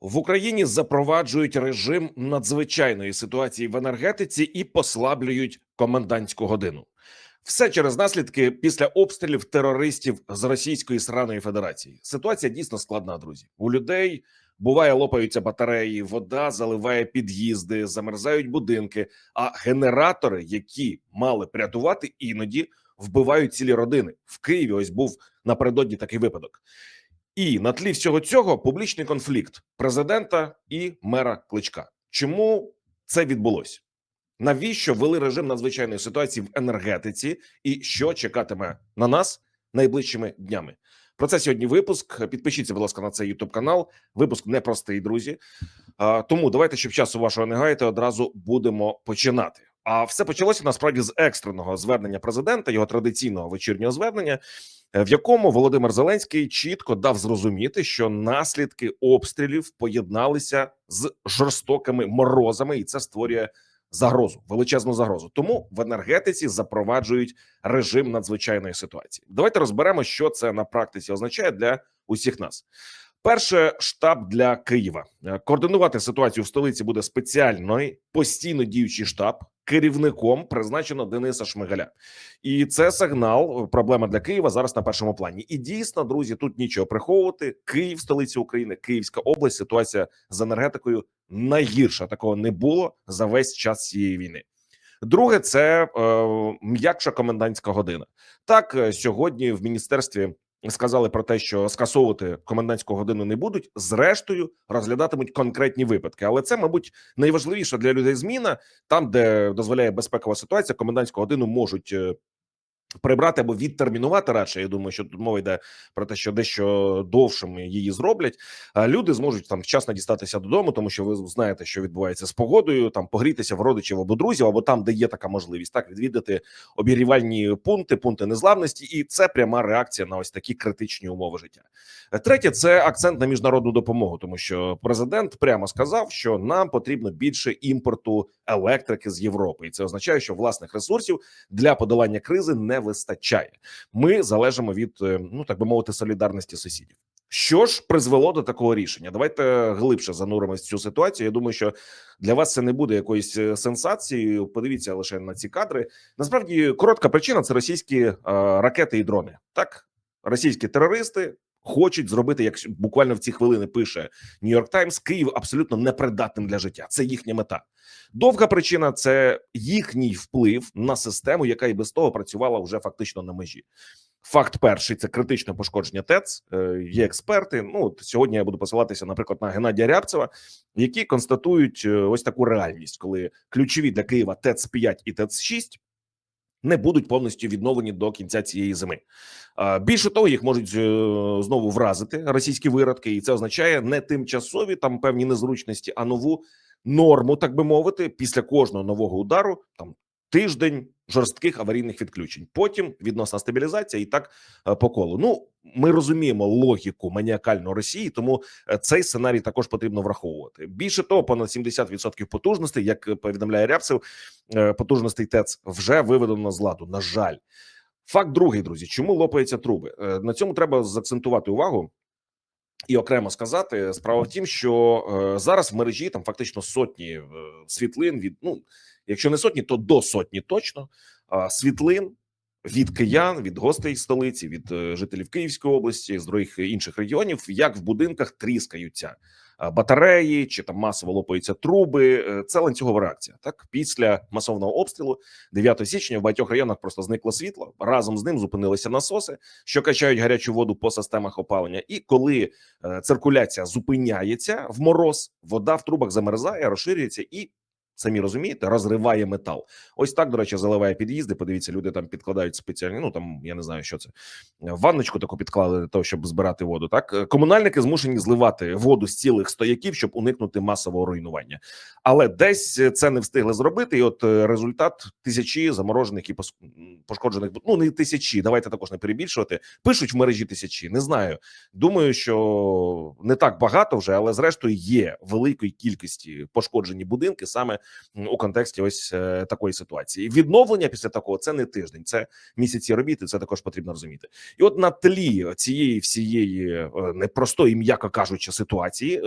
В Україні запроваджують режим надзвичайної ситуації в енергетиці і послаблюють комендантську годину. Все через наслідки після обстрілів терористів з Російської сраної Федерації. Ситуація дійсно складна, друзі. У людей буває лопаються батареї, вода заливає під'їзди, замерзають будинки. А генератори, які мали б рятувати, іноді вбивають цілі родини. В Києві ось був напередодні такий випадок. І на тлі всього цього публічний конфлікт президента і мера Кличка. Чому це відбулося? Навіщо ввели режим надзвичайної ситуації в енергетиці, і що чекатиме на нас найближчими днями? Про це сьогодні випуск. Підпишіться, будь ласка, на цей Ютуб канал. Випуск непростий, друзі. Тому давайте, щоб часу вашого не гаяти, одразу будемо починати. А все почалося насправді з екстреного звернення президента, його традиційного вечірнього звернення, в якому Володимир Зеленський чітко дав зрозуміти, що наслідки обстрілів поєдналися з жорстокими морозами, і це створює загрозу, величезну загрозу. Тому в енергетиці запроваджують режим надзвичайної ситуації. Давайте розберемо, що це на практиці означає для усіх нас. Перше штаб для Києва Е, координувати ситуацію в столиці буде спеціальний постійно діючий штаб. Керівником призначено Дениса Шмигаля, і це сигнал. Проблема для Києва зараз на першому плані. І дійсно, друзі, тут нічого приховувати. Київ, столиця України, Київська область. Ситуація з енергетикою найгірша. Такого не було за весь час цієї війни. Друге, це е, м'якша комендантська година. Так е, сьогодні в міністерстві сказали про те, що скасовувати комендантську годину не будуть. Зрештою, розглядатимуть конкретні випадки. Але це, мабуть, найважливіша для людей зміна там, де дозволяє безпекова ситуація, комендантську годину можуть. Е, Прибрати або відтермінувати радше. Я думаю, що тут мова йде про те, що дещо довшими її зроблять. А люди зможуть там вчасно дістатися додому, тому що ви знаєте, що відбувається з погодою, там погрітися в родичів або друзів, або там, де є така можливість, так відвідати обігрівальні пункти, пункти незламності, і це пряма реакція на ось такі критичні умови життя. Третє це акцент на міжнародну допомогу, тому що президент прямо сказав, що нам потрібно більше імпорту електрики з Європи, і це означає, що власних ресурсів для подолання кризи не вистачає. Ми залежимо від е, ну так би мовити солідарності сусідів. Що ж призвело до такого рішення? Давайте глибше зануримось в цю ситуацію. Я думаю, що для вас це не буде якоюсь е, сенсацією. Подивіться лише на ці кадри. Насправді коротка причина це російські е, ракети і дрони. Так, російські терористи хочуть зробити, як буквально в ці хвилини пише Нью-Йорк Таймс, Київ абсолютно непридатним для життя. Це їхня мета. Довга причина це їхній вплив на систему, яка і без того працювала вже фактично на межі. Факт перший це критичне пошкодження ТЕЦ. Е, Є експерти. Ну сьогодні я буду посилатися, наприклад, на Геннадія Рябцева, які констатують е, ось таку реальність, коли ключові для Києва ТЕЦ 5 і ТЕЦ 6 не будуть повністю відновлені до кінця цієї зими. Більше того, їх можуть е, знову вразити російські виродки, і це означає не тимчасові там певні незручності, а нову норму, так би мовити, після кожного нового удару там тиждень жорстких аварійних відключень. Потім відносна стабілізація, і так е, по колу. Ну ми розуміємо логіку маніакальну Росії, тому е, цей сценарій також потрібно враховувати. Більше того, понад 70% потужностей, як повідомляє Рябцев, е, потужностей ТЕЦ вже виведено з ладу. На жаль, факт другий, друзі, чому лопаються труби? На цьому треба заакцентувати увагу. І окремо сказати, справа в тім, що е, зараз в мережі там фактично сотні е, світлин від ну, якщо не сотні, то до сотні точно світлин від киян, від гостей столиці, від е, жителів Київської області, з других інших регіонів, як в будинках тріскаються батареї чи там масово лопаються труби. Е, Це ланцюгова реакція. Так, після масовного обстрілу 9 січня в багатьох районах просто зникло світло. Разом з ним зупинилися насоси, що качають гарячу воду по системах опалення. І коли е, циркуляція зупиняється в мороз, вода в трубах замерзає, розширюється і. Самі розумієте, розриває метал. Ось так, до речі, заливає під'їзди. Подивіться, люди там підкладають спеціальні. Ну там я не знаю, що це ванночку таку підклали для того, щоб збирати воду. Так Е, комунальники змушені зливати воду з цілих стояків, щоб уникнути масового руйнування. Але десь е, це не встигли зробити. І от е, результат тисячі заморожених і пошкоджених. Ну не тисячі. Давайте також не перебільшувати. Пишуть в мережі тисячі. Не знаю. Думаю, що не так багато вже, але зрештою є великої кількості пошкоджені будинки саме у контексті ось е, такої ситуації. Відновлення після такого це не тиждень, це місяці робіт, це також потрібно розуміти. І от на тлі цієї всієї е, непростої, м'яко кажучи, ситуації е,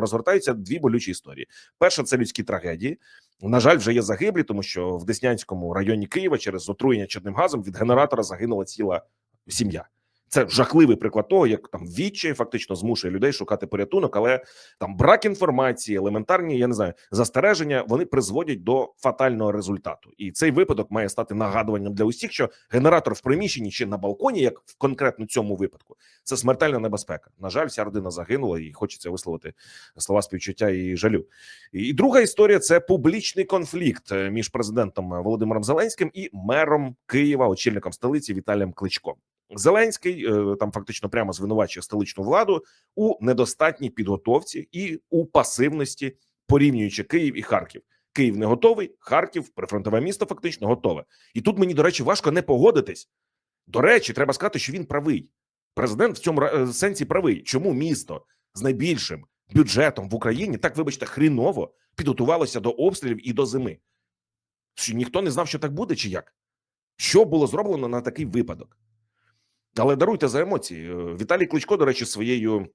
розгортаються дві болючі історії. Перша це людські трагедії. На жаль, вже є загиблі, тому що в Деснянському районі Києва через отруєння чадним газом від генератора загинула ціла сім'я. Це жахливий приклад того, як там відчай фактично змушує людей шукати порятунок, але там брак інформації, елементарні, я не знаю, застереження вони призводять до фатального результату. І цей випадок має стати нагадуванням для усіх, що генератор в приміщенні чи на балконі, як в конкретно цьому випадку, це смертельна небезпека. На жаль, вся родина загинула, і хочеться висловити слова співчуття і жалю. І друга історія це публічний конфлікт е, між президентом Володимиром Зеленським і мером Києва, очільником столиці Віталієм Кличком. Зеленський е, там фактично прямо звинувачує столичну владу у недостатній підготовці і у пасивності, порівнюючи Київ і Харків. Київ не готовий, Харків, прифронтове місто, фактично готове. І тут мені, до речі, важко не погодитись. До речі, треба сказати, що він правий. Президент в цьому е, сенсі правий. Чому місто з найбільшим бюджетом в Україні так, вибачте, хріново підготувалося до обстрілів і до зими? Що ніхто не знав, що так буде, чи як? Що було зроблено на такий випадок? Але даруйте за емоції. Віталій Кличко, до речі, своєю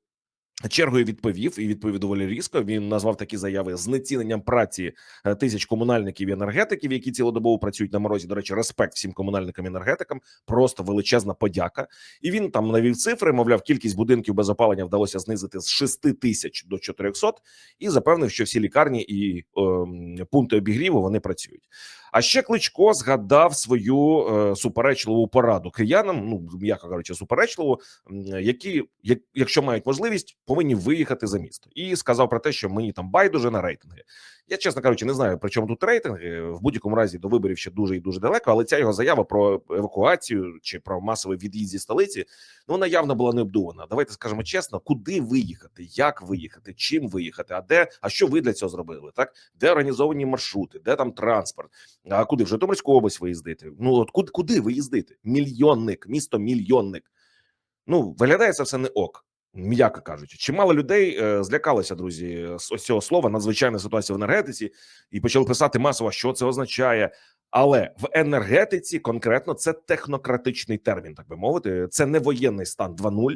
чергою відповів і відповів доволі різко. Він назвав такі заяви знеціненням праці е, тисяч комунальників і енергетиків, які цілодобово працюють на морозі. До речі, респект всім комунальникам і енергетикам. Просто величезна подяка. І він там навів цифри. Мовляв, кількість будинків без опалення вдалося знизити з 6 тисяч до 400 і запевнив, що всі лікарні і ем, пункти обігріву вони працюють. А ще Кличко згадав свою е, суперечливу пораду киянам. Ну м'яко кажучи, суперечливу, які, як, якщо мають можливість, повинні виїхати за місто, і сказав про те, що мені там байдуже на рейтинги. Я чесно кажучи, не знаю при чому тут рейтинги. В будь-якому разі до виборів ще дуже і дуже далеко. Але ця його заява про евакуацію чи про масовий від'їзд зі столиці, ну вона явно була не обдумана. Давайте скажемо чесно, куди виїхати, як виїхати, чим виїхати, а де, а що ви для цього зробили? Так де організовані маршрути, де там транспорт? А куди в Житомирську область виїздити? Ну от куди, куди виїздити? Мільйонник, місто мільйонник. Ну виглядає це все не ок. М'яко кажучи, чимало людей е, злякалися, друзі, з цього слова надзвичайна ситуація в енергетиці, і почали писати масово, що це означає. Але в енергетиці конкретно це технократичний термін, так би мовити. Це не воєнний стан 2.0.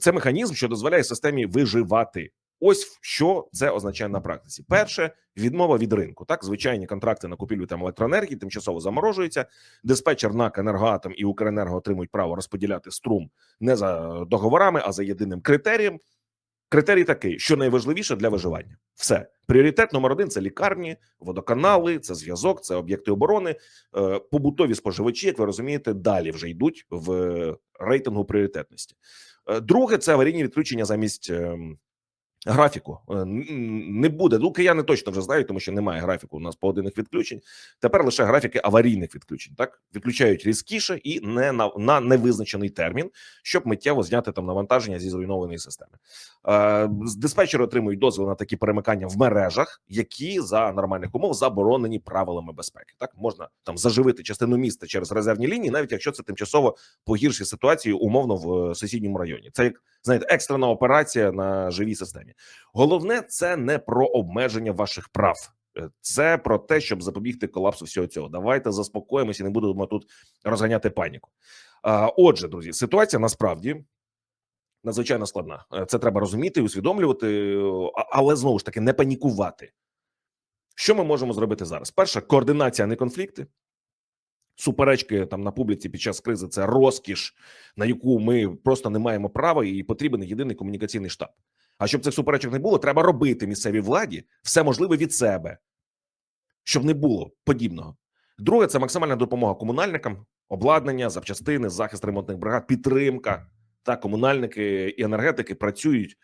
Це механізм, що дозволяє системі виживати. Ось що це означає на практиці. Перше відмова від ринку. Так, звичайні контракти на купівлю там електроенергії тимчасово заморожуються. Диспетчер НАК «Енергоатом» і Укренерго отримують право розподіляти струм не за договорами, а за єдиним критерієм. Критерій такий, що найважливіше для виживання. Все пріоритет номер один це лікарні, водоканали, це зв'язок, це об'єкти оборони. Е, Побутові споживачі, як ви розумієте, далі вже йдуть в рейтингу пріоритетності. Е, Друге, це аварійні відключення замість ем, графіку. Е, Не буде. Ну, кияни точно вже знають, тому що немає графіку у нас поодинних відключень. Тепер лише графіки аварійних відключень. Так відключають різкіше і не на, на невизначений термін, щоб миттєво зняти там навантаження зі зруйнованої системи. Е, диспетчери отримують дозвіл на такі перемикання в мережах, які за нормальних умов заборонені правилами безпеки. Так можна там заживити частину міста через резервні лінії, навіть якщо це тимчасово погіршить ситуацію умовно в е, сусідньому районі. Це як знаєте, екстрена операція на живій системі. Головне, це не про обмеження ваших прав. Е, Це про те, щоб запобігти колапсу всього цього. Давайте заспокоїмося не будемо тут розганяти паніку. Отже, друзі, ситуація насправді надзвичайно складна. Е, Це треба розуміти і усвідомлювати, але знову ж таки не панікувати. Що ми можемо зробити зараз? Перше, координація, а не конфлікти. Суперечки там на публіці під час кризи це розкіш, на яку ми просто не маємо права, і потрібен єдиний комунікаційний штаб. А щоб цих суперечок не було, треба робити місцевій владі все можливе від себе, щоб не було подібного. Друге, це максимальна допомога комунальникам, обладнання, запчастини, захист ремонтних бригад, підтримка. Та комунальники і енергетики працюють.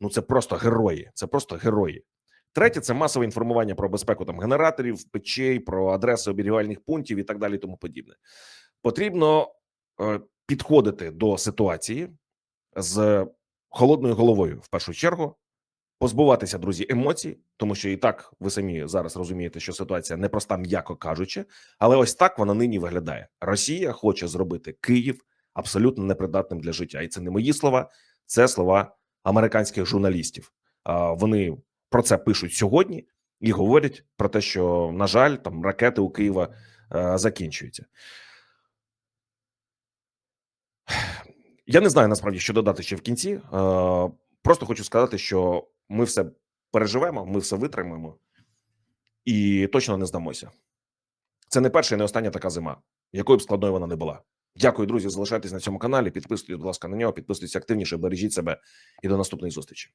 Ну це просто герої. Це просто герої. Третє це масове інформування про безпеку там генераторів, печей, про адреси оберігальних пунктів і так далі. Тому подібне. Потрібно е, підходити до ситуації з холодною головою в першу чергу, позбуватися, друзі, емоцій, тому що і так ви самі зараз розумієте, що ситуація непроста, м'яко кажучи, але ось так вона нині виглядає. Росія хоче зробити Київ абсолютно непридатним для життя, і це не мої слова, це слова американських журналістів. Вони про це пишуть сьогодні. і говорять про те, що на жаль, там ракети у Києва е, закінчуються. Я не знаю насправді, що додати ще в кінці. Е, просто хочу сказати, що ми все переживемо, ми все витримаємо і точно не здамося. Це не перша і не остання така зима, якою б складною вона не була. Дякую, друзі. Залишайтесь на цьому каналі. Підписуйтесь, будь ласка, на нього, підписуйтесь активніше, бережіть себе і до наступної зустрічі.